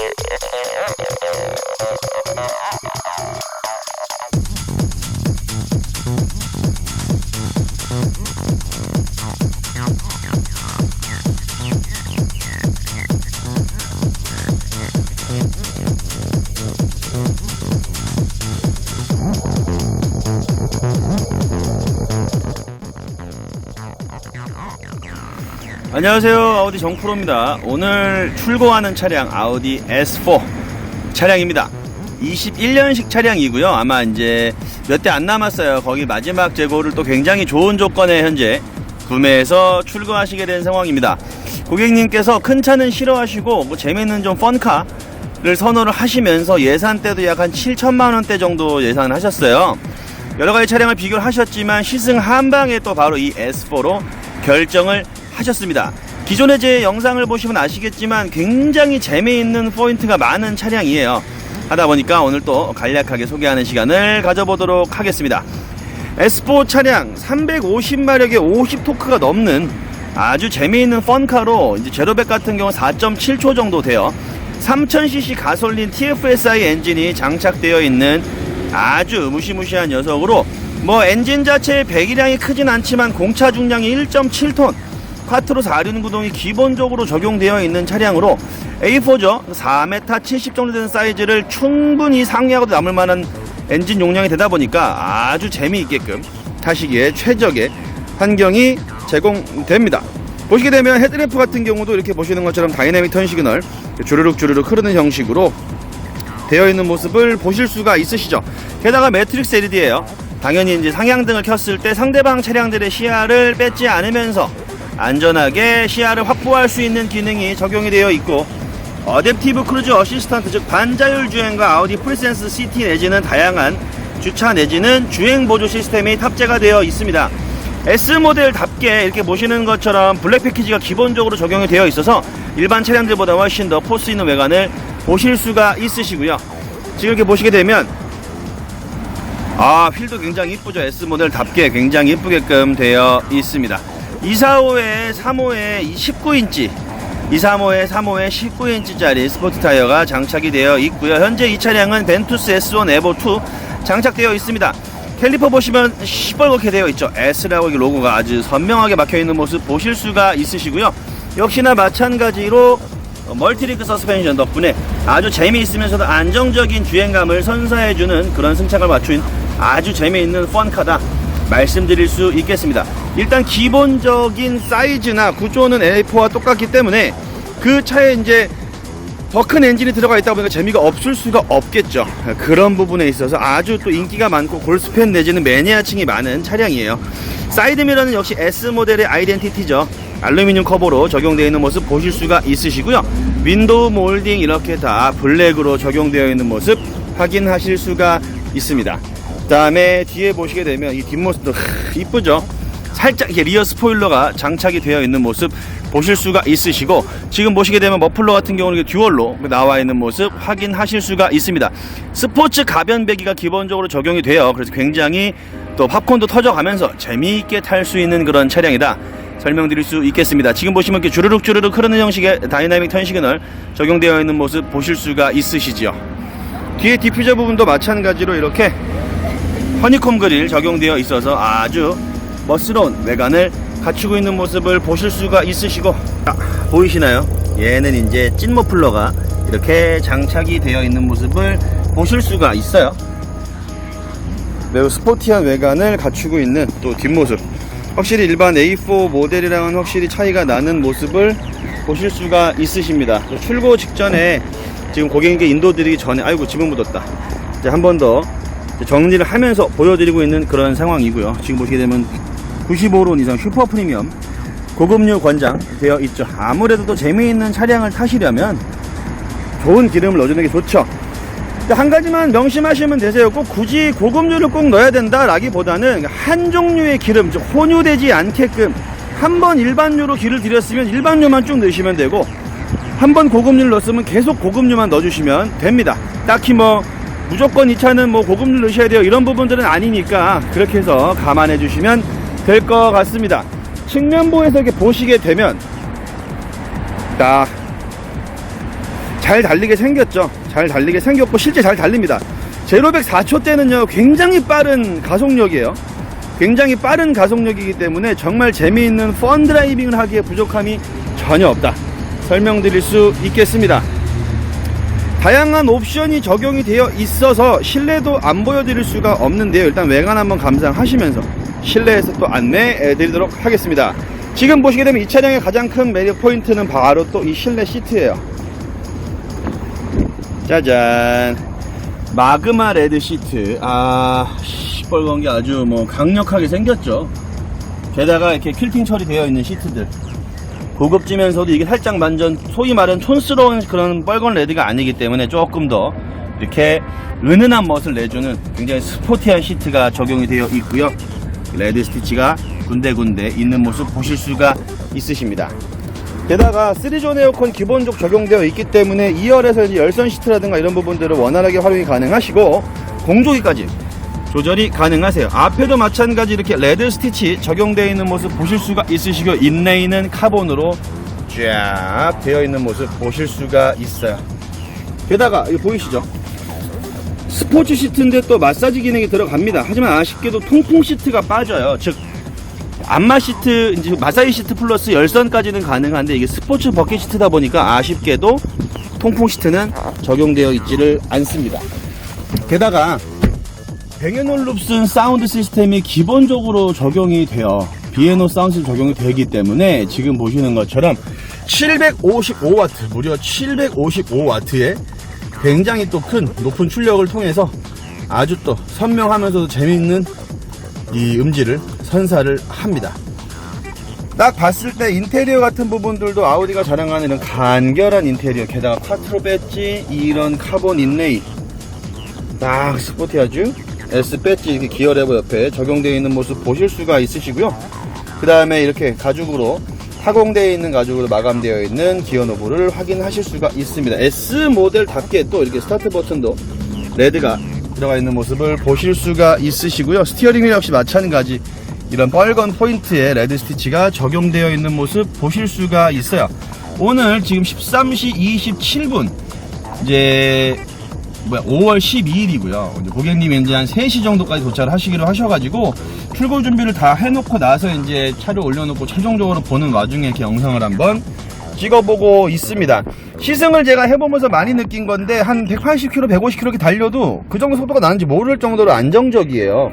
there 안녕하세요. 아우디 정프로입니다. 오늘 출고하는 차량 아우디 S4 차량입니다. 21년식 차량이고요. 아마 이제 몇 대 안 남았어요. 거기 마지막 재고를 또 굉장히 좋은 조건에 현재 구매해서 출고하시게 된 상황입니다. 고객님께서 큰 차는 싫어하시고 뭐 재밌는 좀 펀카를 선호를 하시면서 예산대도 약 한 7천만원대 정도 예상을 하셨어요. 여러가지 차량을 비교를 하셨지만 시승 한방에 또 바로 이 S4로 결정을 하셨습니다. 기존의 제 영상을 보시면 아시겠지만 굉장히 재미있는 포인트가 많은 차량이에요. 하다 보니까 오늘 또 간략하게 소개하는 시간을 가져보도록 하겠습니다. S4 차량 350마력의 50토크가 넘는 아주 재미있는 펀카로 이제 제로백 같은 경우 4.7초 정도 돼요. 3000cc 가솔린 TFSI 엔진이 장착되어 있는 아주 무시무시한 녀석으로 뭐 엔진 자체의 배기량이 크진 않지만 공차 중량이 1.7톤 콰트로 4륜 구동이 기본적으로 적용되어 있는 차량으로 A4죠 4m 70 정도 되는 사이즈를 충분히 상회하고도 남을 만한 엔진 용량이 되다 보니까 아주 재미있게끔 타시기에 최적의 환경이 제공됩니다 보시게 되면 헤드램프 같은 경우도 이렇게 보시는 것처럼 다이내믹 턴 시그널 주르륵 주르륵 흐르는 형식으로 되어 있는 모습을 보실 수가 있으시죠. 게다가 매트릭스 LED예요. 당연히 이제 상향등을 켰을 때 상대방 차량들의 시야를 뺏지 않으면서 안전하게 시야를 확보할 수 있는 기능이 적용이 되어 있고 어댑티브 크루즈 어시스턴트 즉 반자율 주행과 아우디 프리센스 CT 내지는 다양한 주차 내지는 주행 보조 시스템이 탑재가 되어 있습니다. S 모델답게 이렇게 보시는 것처럼 블랙 패키지가 기본적으로 적용이 되어 있어서 일반 차량들보다 훨씬 더 포스 있는 외관을 보실 수가 있으시고요. 지금 이렇게 보시게 되면 아 휠도 굉장히 이쁘죠. S 모델답게 굉장히 이쁘게끔 되어 있습니다. 245에 3호에 19인치 235에 3호에 19인치짜리 스포트 타이어가 장착이 되어 있고요. 현재 이 차량은 벤투스 S1 에보 2 장착되어 있습니다. 캘리퍼 보시면 시뻘겋게 되어 있죠. S라고 이 로고가 아주 선명하게 박혀 있는 모습 보실 수가 있으시고요. 역시나 마찬가지로 어, 멀티리크 서스펜션 덕분에 아주 재미있으면서도 안정적인 주행감을 선사해주는 그런 승차감을 맞춘 아주 재미있는 펀카다 말씀드릴 수 있겠습니다. 일단 기본적인 사이즈나 구조는 A4와 똑같기 때문에 그 차에 이제 더 큰 엔진이 들어가 있다 보니까 재미가 없을 수가 없겠죠. 그런 부분에 있어서 아주 또 인기가 많고 골스팬 내지는 매니아층이 많은 차량이에요. 사이드미러는 역시 S 모델의 아이덴티티죠. 알루미늄 커버로 적용되어 있는 모습 보실 수가 있으시고요. 윈도우 몰딩 이렇게 다 블랙으로 적용되어 있는 모습 확인하실 수가 있습니다. 그 다음에 뒤에 보시게 되면 이 뒷모습도 이쁘죠? 살짝 이렇게 리어 스포일러가 장착이 되어 있는 모습 보실 수가 있으시고 지금 보시게 되면 머플러 같은 경우는 듀얼로 나와 있는 모습 확인하실 수가 있습니다. 스포츠 가변 배기가 기본적으로 적용이 돼요. 그래서 굉장히 또 팝콘도 터져가면서 재미있게 탈 수 있는 그런 차량이다. 설명드릴 수 있겠습니다. 지금 보시면 이렇게 주르륵 주르륵 흐르는 형식의 다이나믹 턴 시그널 적용되어 있는 모습 보실 수가 있으시죠. 뒤에 디퓨저 부분도 마찬가지로 이렇게 허니콤 그릴 적용되어 있어서 아주 멋스러운 외관을 갖추고 있는 모습을 보실 수가 있으시고 아, 보이시나요? 얘는 이제 찐 머플러가 이렇게 장착이 되어 있는 모습을 보실 수가 있어요. 매우 스포티한 외관을 갖추고 있는 또 뒷모습 확실히 일반 A4 모델이랑은 확실히 차이가 나는 모습을 보실 수가 있으십니다. 출고 직전에 지금 고객님께 인도 드리기 전에 아이고 지문 묻었다. 이제 한 번 더 정리를 하면서 보여드리고 있는 그런 상황이고요. 지금 보시게 되면 95론 이상 슈퍼 프리미엄 고급류 권장 되어 있죠. 아무래도 또 재미있는 차량을 타시려면 좋은 기름을 넣어주는 게 좋죠. 한 가지만 명심하시면 되세요. 꼭 굳이 고급류를 꼭 넣어야 된다라기보다는 한 종류의 기름, 즉 혼유되지 않게끔 한 번 일반류로 기를 들였으면 일반류만 쭉 넣으시면 되고 한 번 고급류를 넣었으면 계속 고급류만 넣어주시면 됩니다. 딱히 뭐 무조건 이 차는 뭐 고급류 넣으셔야 돼요 이런 부분들은 아니니까 그렇게 해서 감안해 주시면 될 것 같습니다. 측면부에서 이렇게 보시게 되면 딱 잘 달리게 생겼죠. 잘 달리게 생겼고 실제 잘 달립니다. 제로백 4초 때는요 굉장히 빠른 가속력이에요. 굉장히 빠른 가속력이기 때문에 정말 재미있는 펀 드라이빙을 하기에 부족함이 전혀 없다. 설명드릴 수 있겠습니다. 다양한 옵션이 적용이 되어 있어서 실내도 안 보여드릴 수가 없는데요. 일단 외관 한번 감상하시면서 실내에서 또 안내해 드리도록 하겠습니다. 지금 보시게 되면 이 차량의 가장 큰 매력 포인트는 바로 또 이 실내 시트예요. 짜잔. 마그마 레드 시트. 아, 시뻘건 게 아주 뭐 강력하게 생겼죠. 게다가 이렇게 퀼팅 처리되어 있는 시트들. 고급지면서도 이게 살짝 완전 소위 말하는 촌스러운 그런 빨간 레드가 아니기 때문에 조금 더 이렇게 은은한 멋을 내주는 굉장히 스포티한 시트가 적용이 되어 있고요. 레드 스티치가 군데군데 있는 모습 보실 수가 있으십니다. 게다가 3존 에어컨 기본적 적용되어 있기 때문에 2열에서 이제 열선 시트라든가 이런 부분들을 원활하게 활용이 가능하시고 공조기까지 조절이 가능하세요. 앞에도 마찬가지 이렇게 레드 스티치 적용되어 있는 모습 보실 수가 있으시고 인레인은 카본으로 쫙 되어 있는 모습 보실 수가 있어요. 게다가 이거 보이시죠? 스포츠 시트인데 또 마사지 기능이 들어갑니다. 하지만 아쉽게도 통풍 시트가 빠져요. 즉 안마 시트, 이제 마사지 시트 플러스 열선까지는 가능한데 이게 스포츠 버킷 시트다 보니까 아쉽게도 통풍 시트는 적용되어 있지를 않습니다. 게다가 뱅앤올룹슨 사운드 시스템이 기본적으로 적용이 되어 비에노 사운드 적용이 되기 때문에 지금 보시는 것처럼 755와트 무려 755와트의 굉장히 또 큰 높은 출력을 통해서 아주 또 선명하면서도 재미있는 이 음질을 선사를 합니다. 딱 봤을 때 인테리어 같은 부분들도 아우디가 자랑하는 이런 간결한 인테리어 게다가 콰트로 배지 이런 카본 인레이 딱 스포티하죠 S 배지 기어 레버 옆에 적용되어 있는 모습 보실 수가 있으시고요 그 다음에 이렇게 가죽으로 타공되어 있는 가죽으로 마감되어 있는 기어 노브를 확인하실 수가 있습니다. S 모델답게 또 이렇게 스타트 버튼도 레드가 들어가 있는 모습을 보실 수가 있으시고요. 스티어링 휠 역시 마찬가지 이런 빨간 포인트에 레드 스티치가 적용되어 있는 모습 보실 수가 있어요. 오늘 지금 13시 27분. 이제 뭐야 5월 12일이고요. 이제 고객님이 이제 한 3시 정도까지 도착을 하시기로 하셔가지고 출고 준비를 다 해놓고 나서 이제 차를 올려놓고 최종적으로 보는 와중에 이렇게 영상을 한번 찍어보고 있습니다. 시승을 제가 해보면서 많이 느낀 건데 한 180km, 150km 이렇게 달려도 그 정도 속도가 나는지 모를 정도로 안정적이에요.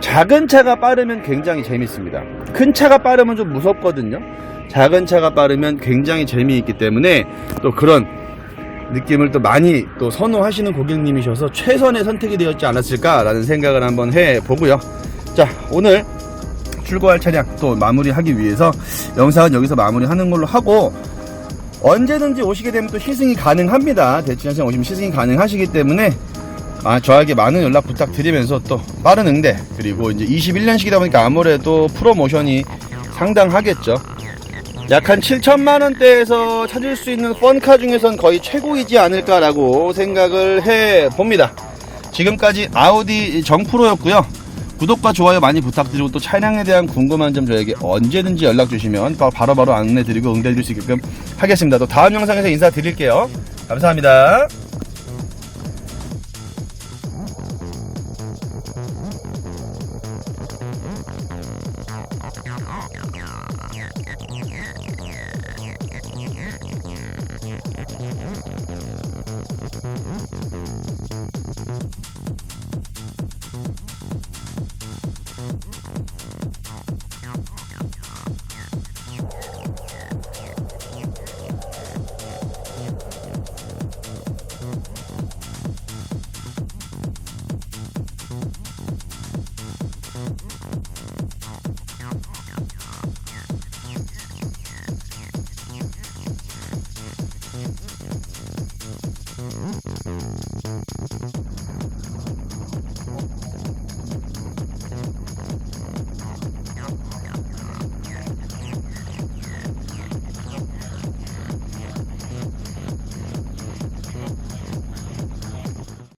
작은 차가 빠르면 굉장히 재밌습니다. 큰 차가 빠르면 좀 무섭거든요. 작은 차가 빠르면 굉장히 재미있기 때문에 또 그런 느낌을 또 많이 또 선호하시는 고객님이셔서 최선의 선택이 되었지 않았을까라는 생각을 한번 해 보고요. 자, 오늘 출고할 차량 또 마무리하기 위해서 영상은 여기서 마무리하는 걸로 하고 언제든지 오시게 되면 또 시승이 가능합니다. 대치장시장 오시면 시승이 가능하시기 때문에 아, 저에게 많은 연락 부탁드리면서 또 빠른 응대 그리고 이제 21년식이다 보니까 아무래도 프로모션이 상당하겠죠. 약 한 7천만 원대에서 찾을 수 있는 펀카 중에선 거의 최고이지 않을까라고 생각을 해 봅니다. 지금까지 아우디 정프로였고요. 구독과 좋아요 많이 부탁드리고 또 차량에 대한 궁금한 점 저에게 언제든지 연락 주시면 바로바로 바로 안내 드리고 응대 드릴 수 있게끔 하겠습니다. 또 다음 영상에서 인사드릴게요. 감사합니다. Thank you.